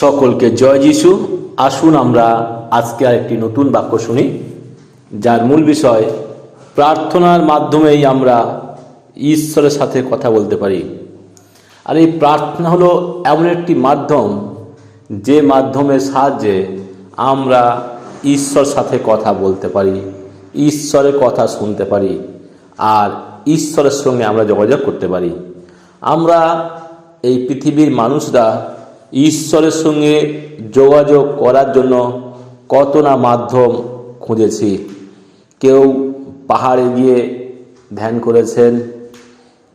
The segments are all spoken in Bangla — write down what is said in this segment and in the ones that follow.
সকলকে জয় যিশু। আসুন আমরা আজকে আর একটি নতুন বাক্য শুনি, যার মূল বিষয়, প্রার্থনার মাধ্যমেই আমরা ঈশ্বরের সাথে কথা বলতে পারি। আর এই প্রার্থনা হলো এমন একটি মাধ্যম, যে মাধ্যমের সাহায্যে আমরা ঈশ্বর সাথে কথা বলতে পারি, ঈশ্বরের কথা শুনতে পারি, আর ঈশ্বরের সঙ্গে আমরা যোগাযোগ করতে পারি। আমরা এই পৃথিবীর মানুষরা ঈশ্বরের সঙ্গে যোগাযোগ করার জন্য কত না মাধ্যম খুঁজেছি। কেউ পাহাড়ে গিয়ে ধ্যান করেছেন,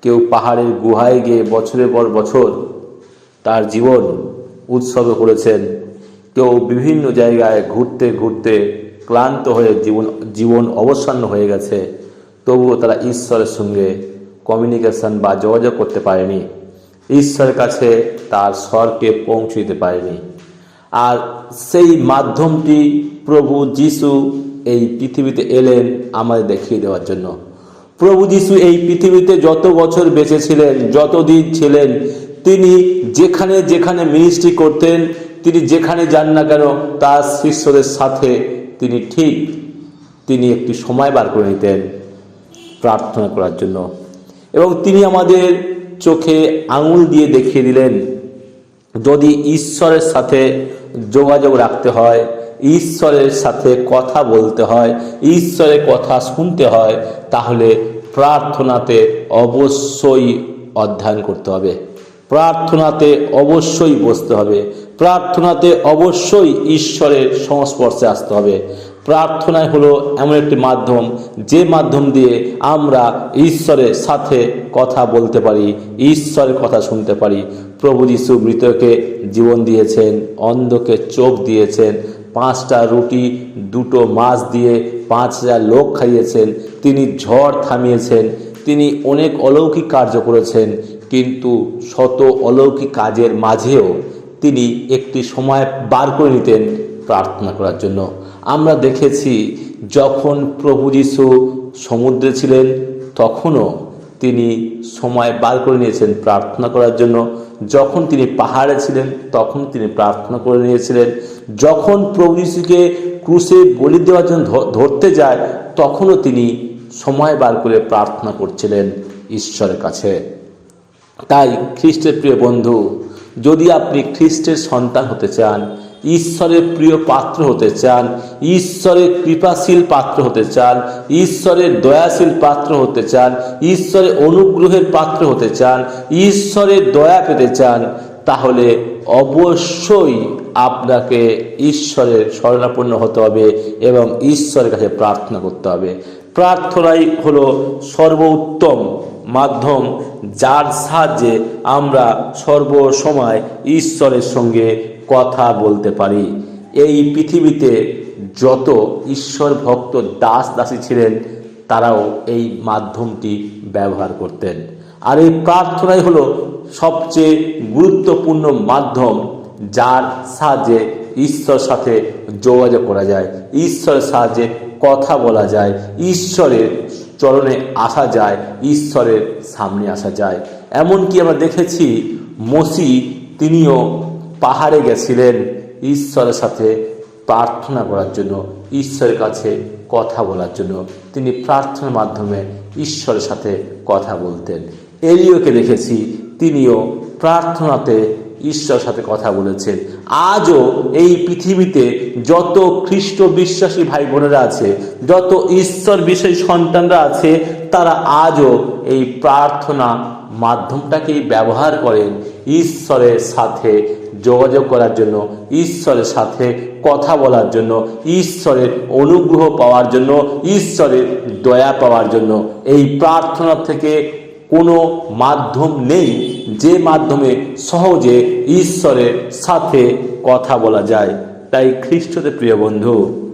কেউ পাহাড়ের গুহায় গিয়ে বছরের পর বছর তার জীবন উৎসর্গ করেছেন, কেউ বিভিন্ন জায়গায় ঘুরতে ঘুরতে ক্লান্ত হয়ে জীবন জীবন অবসন্ন হয়ে গেছে। তবুও তারা ঈশ্বরের সঙ্গে কমিউনিকেশন বা যোগাযোগ করতে পারেনি। ঈশ্বরের কাছে তার স্বরকে পৌঁছে দিতে পারেনি। আর সেই মাধ্যমটি প্রভু যিশু এই পৃথিবীতে এলেন আমাদের দেখিয়ে দেওয়ার জন্য। প্রভু যিশু এই পৃথিবীতে যত বছর বেঁচে ছিলেন যতদিন ছিলেন, তিনি যেখানে যেখানে মিনিস্ট্রি করতেন, তিনি যেখানে যান না কেন, তার শিষ্যদের সাথে তিনি ঠিক তিনি একটি সময় বার করে নিতেন প্রার্থনা করার জন্য। এবং তিনি আমাদের চোখে আঙুল দিয়ে দেখিয়ে দিলেন, যদি ঈশ্বরের সাথে যোগাযোগ রাখতে হয়, ঈশ্বরের সাথে কথা বলতে হয়, ঈশ্বরের কথা শুনতে হয়, তাহলে প্রার্থনাতে অবশ্যই অধ্যয়ন করতে হবে। প্রার্থনাতে অবশ্যই বসতে হবে। প্রার্থনাতে অবশ্যই ঈশ্বরের সংস্পর্শে আসতে হবে। প্রার্থনায় হলো এমন একটি মাধ্যম, যে মাধ্যম দিয়ে আমরা ঈশ্বরের সাথে কথা বলতে পারি, ঈশ্বরের কথা শুনতে পারি। প্রভু যিশু মৃতকে জীবন দিয়েছেন, অন্ধকে চোখ দিয়েছেন, পাঁচটা রুটি, দুটো মাছ দিয়ে পাঁচ হাজার লোক খাইয়েছেন, তিনি ঝড় থামিয়েছেন, তিনি অনেক অলৌকিক কার্য করেছেন কিন্তু শত অলৌকিক কাজের মাঝেও তিনি একটি সময় বার করে নিতেন প্রার্থনা করার জন্য। আমরা দেখেছি যখন প্রভু যিশু সমুদ্রে ছিলেন, তখনও তিনি সময় বার করে নিয়েছেন প্রার্থনা করার জন্য। যখন তিনি পাহাড়ে ছিলেন, তখন তিনি প্রার্থনা করে নিয়েছিলেন। যখন প্রভু যিশুকে ক্রুশে বলি দেওয়ার জন্য ধরতে যায়, তখনও তিনি সময় বার করে প্রার্থনা করছিলেন ঈশ্বরের কাছে। তাই খ্রিস্টের প্রিয় বন্ধু, যদি আপনি খ্রিস্টের সন্তান হতে চান, ঈশ্বরের প্রিয় পাত্র হতে চান, ঈশ্বরের কৃপাশীল পাত্র হতে চান, ঈশ্বরের দয়াশীল পাত্র হতে চান, ঈশ্বরের অনুগ্রহের পাত্র হতে চান, ঈশ্বরের দয়া পেতে চান, তাহলে অবশ্যই আপনাকে ঈশ্বরের শরণাপন্ন হতে হবে এবং ঈশ্বরের কাছে প্রার্থনা করতে হবে। প্রার্থনাই হলো সর্বোত্তম মাধ্যম, যার সাহায্যে আমরা সর্বসময় ঈশ্বরের সঙ্গে কথা বলতে পারি। এই পৃথিবীতে যত ঈশ্বর ভক্ত, দাস, দাসী ছিলেন, তারাও এই মাধ্যমটি ব্যবহার করতেন। আর এই প্রার্থনাই হলো সবচেয়ে গুরুত্বপূর্ণ মাধ্যম, যার সাহায্যে ঈশ্বর সাথে যোগাযোগ করা যায়, ঈশ্বরের সাহায্যে কথা বলা যায়, ঈশ্বরের চরণে আসা যায়, ঈশ্বরের সামনে আসা যায়। এমনকি আমরা দেখেছি মসি তিনিও পাহাড়ে গেছিলেন ঈশ্বরের সাথে প্রার্থনা করার জন্য, ঈশ্বরের কাছে কথা বলার জন্য। তিনি প্রার্থনার মাধ্যমে ঈশ্বরের সাথে কথা বলতেন। এলিওকে দেখেছি, তিনিও প্রার্থনাতে ঈশ্বরের সাথে কথা বলেছেন। আজও এই পৃথিবীতে যত খ্রিস্ট বিশ্বাসী ভাই বোনেরা আছে, যত ঈশ্বর বিষয়ী সন্তানরা আছে, তারা আজও এই প্রার্থনা মাধ্যমটাকেই ব্যবহার করেন ঈশ্বরের সাথে যোগাযোগ করার জন্য, ঈশ্বরের সাথে কথা বলার জন্য, ঈশ্বরের অনুগ্রহ পাওয়ার জন্য, ঈশ্বরের দয়া পাওয়ার জন্য। এই প্রার্থনা থেকে কোনো মাধ্যম নেই যে মাধ্যমে সহজে ঈশ্বরের সাথে কথা বলা যায়। তাই খ্রিস্টদের প্রিয় বন্ধু,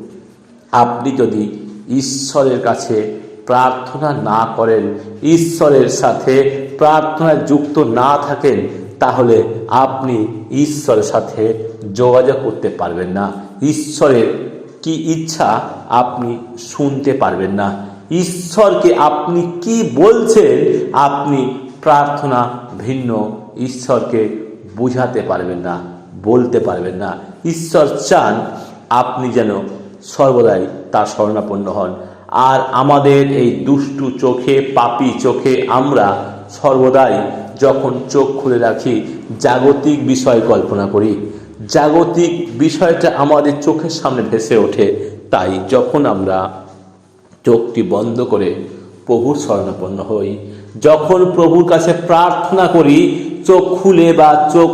আপনি যদি ঈশ্বরের কাছে প্রার্থনা না করেন, ঈশ্বরের সাথে প্রার্থনায় যুক্ত না থাকেন, তাহলে আপনি ঈশ্বরের সাথে যোগাযোগ করতে পারবেন না। ঈশ্বরের কি ইচ্ছা আপনি শুনতে পারবেন না। ঈশ্বরকে আপনি কি বলছেন, আপনি প্রার্থনা ভিন্ন। ঈশ্বরকে বুঝাতে পারবেন না, বলতে পারবেন না। ঈশ্বর চান আপনি যেন সর্বদাই তার শরণাপন্ন হন। আর আমাদের এই দুষ্টু চোখে, পাপি চোখে আমরা সর্বদাই যখন চোখ খুলে রাখি, জাগতিক বিষয় কল্পনা করি। জাগতিক বিষয়টা আমাদের চোখের সামনে ভেসে ওঠে। তাই যখন আমরা চোখটি বন্ধ করে প্রভুর শরণাপন্ন হই। যখন প্রভুর কাছে প্রার্থনা করি, চোখ খুলে বা চোখ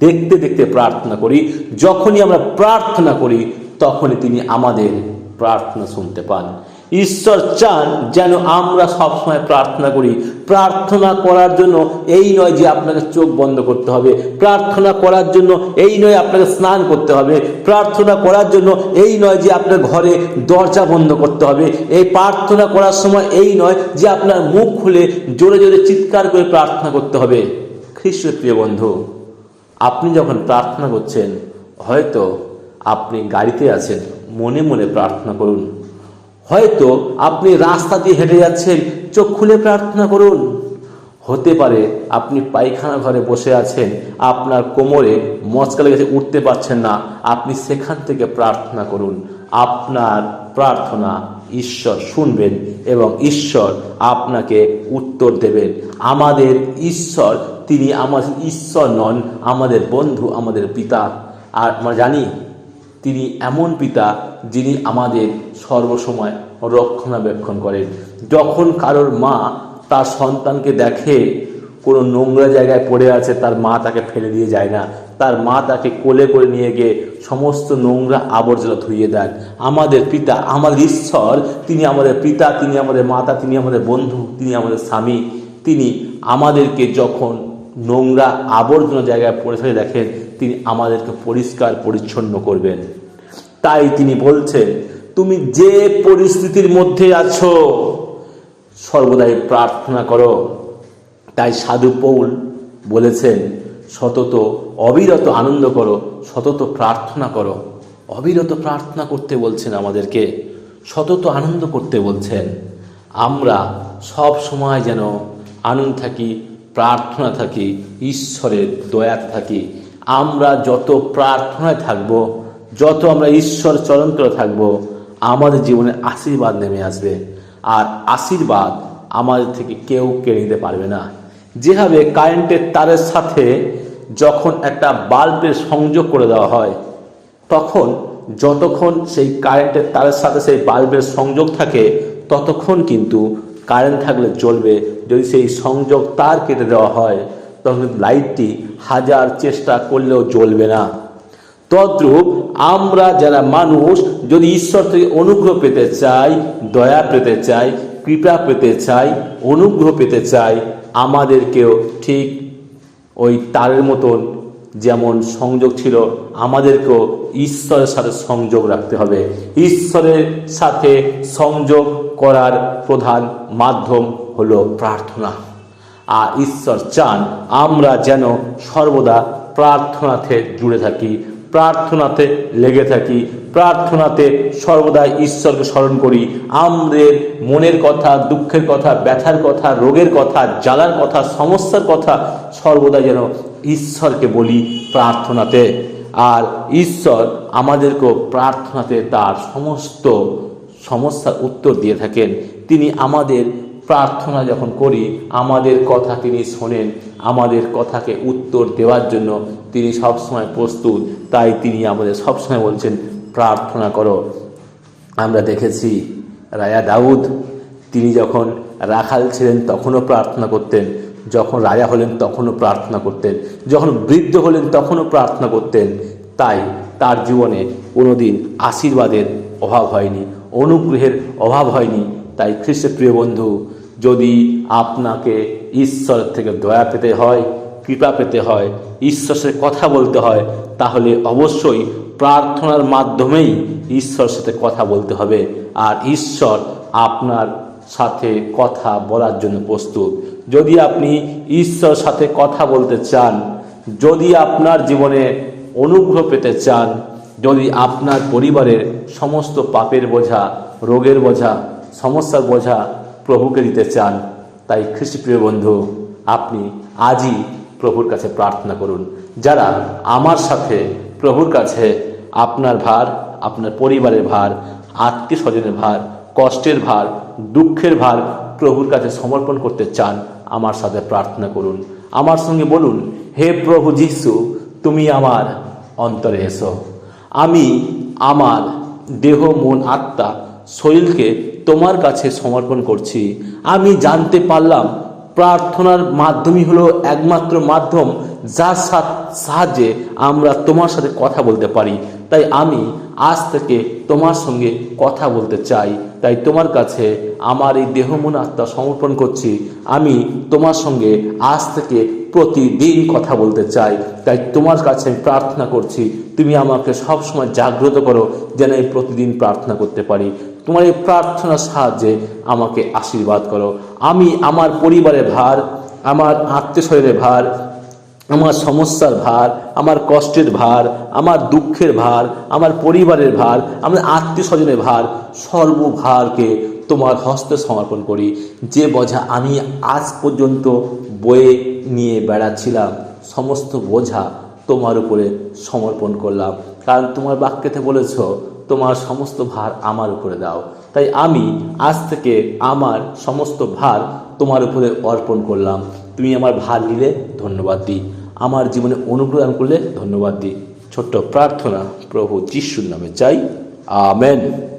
দেখতে দেখতে প্রার্থনা করি, যখনই আমরা প্রার্থনা করি, তখনই তিনি আমাদের প্রার্থনা শুনতে পান। ঈশ্বর চান যেন আমরা সবসময় প্রার্থনা করি। প্রার্থনা করার জন্য এই নয় যে আপনাকে চোখ বন্ধ করতে হবে। প্রার্থনা করার জন্য এই নয় আপনাকে স্নান করতে হবে। প্রার্থনা করার জন্য এই নয় যে আপনার ঘরে দরজা বন্ধ করতে হবে। এই প্রার্থনা করার সময় এই নয় যে আপনার মুখ খুলে জোরে জোরে চিৎকার করে প্রার্থনা করতে হবে। খ্রিস্ট প্রিয় বন্ধু, আপনি যখন প্রার্থনা করছেন, হয়তো আপনি গাড়িতে আছেন। মনে মনে প্রার্থনা করুন। হয়তো আপনি রাস্তা দিয়ে হেঁটে যাচ্ছেন, চোখ খুলে প্রার্থনা করুন। হতে পারে আপনি পায়খানা ঘরে বসে আছেন, আপনার কোমরে মচকা লেগেছে, উঠতে পারছেন না, আপনি সেখান থেকে প্রার্থনা করুন। আপনার প্রার্থনা ঈশ্বর শুনবেন এবং ঈশ্বর আপনাকে উত্তর দেবেন। আমাদের ঈশ্বর, তিনি আমাদের ঈশ্বর নন, আমাদের বন্ধু, আমাদের পিতা। আর আমরা জানি তিনি এমন পিতা যিনি আমাদের সর্বসময় রক্ষণাবেক্ষণ করেন। যখন কারোর মা তার সন্তানকে দেখে কোনো নোংরা জায়গায় পড়ে আছে, তার মা তাকে ফেলে দিয়ে যায় না। তার মা তাকে কোলে করে নিয়ে গিয়ে সমস্ত নোংরা আবর্জনা ধুইয়ে দেন। আমাদের পিতা, আমাদের ঈশ্বর, তিনি আমাদের পিতা, তিনি আমাদের মাতা, তিনি আমাদের বন্ধু, তিনি আমাদের স্বামী, তিনি আমাদেরকে যখন নোংরা আবর্জনা জায়গায় পড়ে থাকে দেখেন তিনি আমাদেরকে পরিষ্কার, পরিচ্ছন্ন করবেন। তাই তিনি বলছেন তুমি যে পরিস্থিতির মধ্যে আছো, সর্বদাই প্রার্থনা করো। তাই সাধু পৌল বলেছেন, সতত অবিরত আনন্দ করো, সতত প্রার্থনা করো। অবিরত প্রার্থনা করতে বলছেন আমাদেরকে, সতত আনন্দ করতে বলছেন। আমরা সব সময় যেন আনন্দ থাকি, প্রার্থনা থাকি, ঈশ্বরের দয়াতে থাকি। আমরা যত প্রার্থনায় থাকব, যত আমরা ঈশ্বর চরণ করে থাকব, আমাদের জীবনে আশীর্বাদ নেমে আসবে। আর আশীর্বাদ আমাদের থেকে কেউ কেড়ে নিতে পারবে না। যেভাবে কারেন্টের তারের সাথে যখন একটা বাল্বের সংযোগ করে দেওয়া হয়, তখন যতক্ষণ সেই কারেন্টের তারের সাথে সেই বাল্বের সংযোগ থাকে, ততক্ষণ কিন্তু কারেন্ট থাকলে চলবে যদি সেই সংযোগ তার কেটে দেওয়া হয় তখন লাইটটি হাজার চেষ্টা করলেও জ্বলবে না। তদ্রূপ আমরা যারা মানুষ, যদি ঈশ্বর থেকে অনুগ্রহ পেতে চাই, দয়া পেতে চাই, কৃপা পেতে চাই, অনুগ্রহ পেতে চাই, আমাদেরকেও ঠিক ওই তারের মতন যেমন সংযোগ ছিল, আমাদেরকেও ঈশ্বরের সাথে সংযোগ রাখতে হবে। ঈশ্বরের সাথে সংযোগ করার প্রধান মাধ্যম হলো প্রার্থনা। আর ঈশ্বর চান, আমরা যেন সর্বদা প্রার্থনাতে জুড়ে থাকি, প্রার্থনাতে লেগে থাকি, প্রার্থনাতে সর্বদা ঈশ্বরকে স্মরণ করি। আমাদের মনের কথা, দুঃখের কথা, ব্যথার কথা, রোগের কথা, জ্বালার কথা, সমস্যার কথা সর্বদা যেন ঈশ্বরকে বলি প্রার্থনাতে। আর ঈশ্বর আমাদেরকেও প্রার্থনাতে তার সমস্ত সমস্যার উত্তর দিয়ে থাকেন। তিনি আমাদের প্রার্থনা যখন করি, আমাদের কথা তিনি শোনেন, আমাদের কথাকে উত্তর দেওয়ার জন্য তিনি সবসময় প্রস্তুত। তাই তিনি আমাদের সবসময় বলছেন, প্রার্থনা করো। আমরা দেখেছি রাজা দাউদ, তিনি যখন রাখাল ছিলেন তখনও প্রার্থনা করতেন, যখন রাজা হলেন তখনও প্রার্থনা করতেন, যখন বৃদ্ধ হলেন তখনও প্রার্থনা করতেন। তাই তার জীবনে কোনোদিন আশীর্বাদের অভাব হয়নি, অনুগ্রহের অভাব হয়নি। তাই খ্রিস্টের প্রিয় বন্ধু যদি আপনাকে ঈশ্বরের থেকে দয়া পেতে হয়, কৃপা পেতে হয়, ঈশ্বরের কথা বলতে হয়, তাহলে অবশ্যই প্রার্থনার মাধ্যমেই ঈশ্বরের সাথে কথা বলতে হবে। আর ঈশ্বর আপনার সাথে কথা বলার জন্য প্রস্তুত। যদি আপনি ঈশ্বরের সাথে কথা বলতে চান, যদি আপনার জীবনে অনুগ্রহ পেতে চান, যদি আপনার পরিবারের সমস্ত পাপের বোঝা, রোগের বোঝা, সমস্যার বোঝা প্রভুকে দিতে চান, তাই খ্রিস্টপ্রিয় বন্ধু, আপনি আজই প্রভুর কাছে প্রার্থনা করুন। যারা আমার সাথে প্রভুর কাছে আপনার ভার, আপনার পরিবারের ভার আত্মীয় স্বজনের ভার, কষ্টের ভার, দুঃখের ভার প্রভুর কাছে সমর্পণ করতে চান, আমার সাথে প্রার্থনা করুন। আমার সঙ্গে বলুন, হে প্রভু যিশু, তুমি আমার অন্তরে এসো। আমি আমার দেহ, মন, আত্মা, শরীরকে তোমার কাছে সমর্পণ করছি। আমি জানতে পারলাম, প্রার্থনার মাধ্যমই হলো একমাত্র মাধ্যম যার সাহায্যে আমরা তোমার সাথে কথা বলতে পারি। তাই আমি আজ থেকে তোমার সঙ্গে কথা বলতে চাই। তাই তোমার কাছে আমার এই দেহ মন আত্মা সমর্পণ করছি। আমি তোমার সঙ্গে আজ থেকে প্রতিদিন কথা বলতে চাই। তাই তোমার কাছে আমি প্রার্থনা করছি, তুমি আমাকে সবসময় জাগ্রত করো, যেন আমি প্রতিদিন প্রার্থনা করতে পারি। তোমার এই প্রার্থনার সাহায্যে আমাকে আশীর্বাদ করো। আমি আমার পরিবারের ভার, আমার আত্মীয় ভার, আমার সমস্যার ভার, আমার কষ্টের ভার, আমার দুঃখের ভার, আমার পরিবারের ভার, আমার আত্মীয় স্বজনের ভার সর্বভারকে তোমার হস্তে সমর্পণ করি। যে বোঝা আমি আজ পর্যন্ত বয়ে নিয়ে বেড়াচ্ছিলাম, সমস্ত বোঝা তোমার উপরে সমর্পণ করলাম। কারণ তোমার বাক্যেতে বলেছ তোমার সমস্ত ভার আমার উপরে দাও। তাই আমি আজ থেকে আমার সমস্ত ভার তোমার উপরে অর্পণ করলাম। তুমি আমার ভার নিলে ধন্যবাদ দিই। আমার জীবনে অনুপ্রদান করলে ধন্যবাদ দিই। ছোট্ট প্রার্থনা প্রভু যিশুর নামে চাই। আমেন।